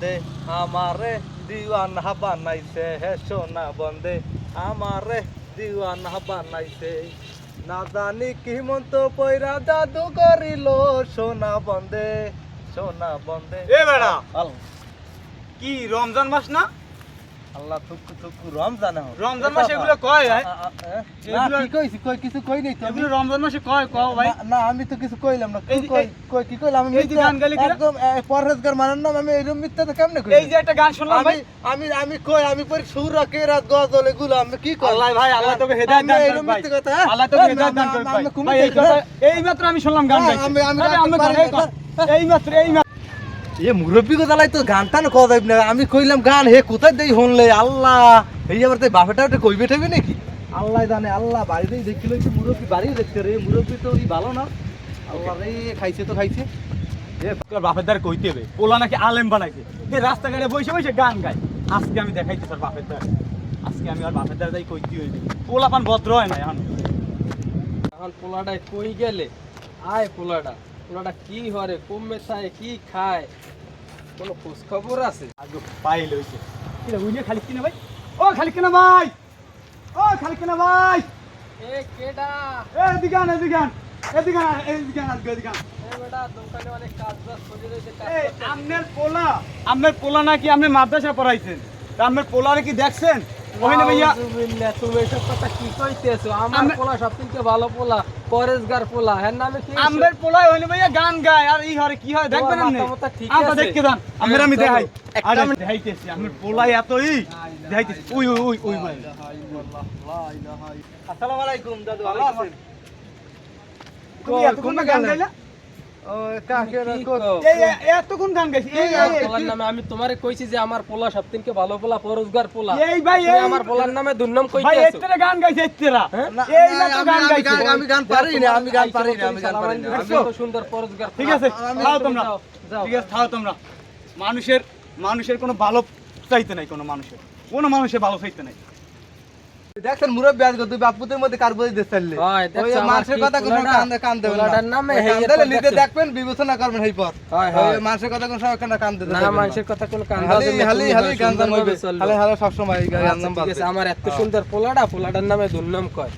বন্দে আমারে হাবা বানাইছে হে সোনা বন্দে আমারে দিওয়ান বানাইছে। না জানি কি মন্ত পয়রা জাদু করিল সোনা বন্দে সোনা বন্দে। এ বেড়া কি রমজান মাস না? আল্লাহ থুকু থুকু রমজান। রমজান মাসে এগুলো কয় ভাই? এগুলো- কি কইছি? কই কিছু কই নাই তো আমি। এগুলো রমজান মাসে কয় কও ভাই? না, আমি তো কিছু কইলাম না। কি কই কই কি কইলাম? আমি এই গান গালি একদম পরহেজগার মানার নাম আমি এরকম মিথ্যা তো কেমনে কই এই যে একটা গান শুনলাম ভাই। আমি আমি কই আমি পরে সুর রাখে রাত গজল এগুলো আমি কি কই? আল্লাহ ভাই আল্লাহ তোকে হেদায়েত দান করুক ভাই। কথা হ্যাঁ? আল্লাহ তোকে হেদায়েত দান করুক ভাই। এই কথা এই মাত্র আমি শুনলাম গান গাইছে। আমি- আমি আমি এই মাত্র এই মাত্র এ মুরব্বী কথা লাই তো গান টান কওয়া যাইব না। আমি কইলাম গান হে কোথায় দেই হনলে আল্লাহ! এই আবার তাই বাপেটা ওটা কইবে ঠেবে নাকি? আল্লাহ জানে আল্লাহ বাড়িতেই দেখিল কি মুরব্বী বাড়িও দেখতে রে। মুরব্বী তো ওই ভালো না। আল্লাহ রে খাইছে তো খাইছে। এ তোর বাপের দ্বারা কইতে হবে। পোলা নাকি আলেম বানাইছে। এ রাস্তাঘাটে বসে বসে গান গায়। আজকে আমি বাপের দ্বারা। আজকে আমি আর বাপের দ্বারা যাই কইতে হইবে। পোলা পান ভদ্র হয় না এখন। এখন পোলাটা কই গেলে? আয় পোলাটা। পোলাটা কি হরে কমে খায় কি খায়? কোনো খোঁজ খবর আছে? আগে পাইল হইছে কিরা উইনে খালি কিনা ভাই? ও খালি কিনা ভাই! ও খালি কিনা ভাই! এ কেডা? এ দিগান এ দিগান এ দিগান এ দিগান আজকে দিগান এ বেটা দোকানে কাজ বাজ করে রয়েছে কাজ আমনের পোলা। আমনের পোলা নাকি আপনি মাদ্রাসা পড়াইছেন? তা আমনের পোলারে কি দেখছেন? ওখানে ভাইয়া। তুমি এসব কথা কি কইতেছো? আমার পোলা সব থেকে ভালো পোলা পরেশগার পোলা। হ্যাঁ নামে কি আমনের পোলা ওখানে ভাইয়া গান গায় আর এই হরে কি হয় দেখবেন আপনি? আমরা দেখতে যান। আমরা আমি দেখাই। একটা আরে দেখাইতেছি আমনের পোলাই এতই দেখাইতেছি। ওই ওই ওই ওই ভাই। আসসালামু আলাইকুম দাদু ভালো আছেন? তুমি এতক্ষণ গান গাইলা? এতক্ষণ গান গাইছি। এই আমার এই- পোলার নামে আমি তোমারে কইছি যে আমার পোলা সব ভালো পোলা পরোজগার পোলা। এই ভাই আমার পোলার নামে দুর্নাম ভাই কইতেছো গান গাইছে এত্তেরা। হ্যাঁ? এই না, মাত্র গান আমি আমি গান পারি না আমি গান পারি না আমি গান পারি না আমি আমি- তো সুন্দর পরোজগার ঠিক আছে খাও তোমরা। যাও, যাও। ঠিক আছে খাও তোমরা। মানুষের মানুষের কোনো ভালো চাইতে নাই কোনো মানুষের। কোনো মানুষের ভালো চাইতে নাই। দেখছেন মুরব্বী আজকে বাপুদের মধ্যে কার বই ওই মানুষের কথা কোনো পোলাটা- কান কান দেবেন নামে কান নিজে দেখবেন বিবেচনা করবেন এই পথ মানুষের কথা কোনো সময় কেন দিতে না। মানুষের কথা কোনো কান হালি হালি হালি গান সুন্দরভাবে হইবে হালি হালি সব সময় গান নাম ঠিক আছে, বাজে আমার এত সুন্দর পোলাটা পোলাটার নামে দুর্নাম কয়।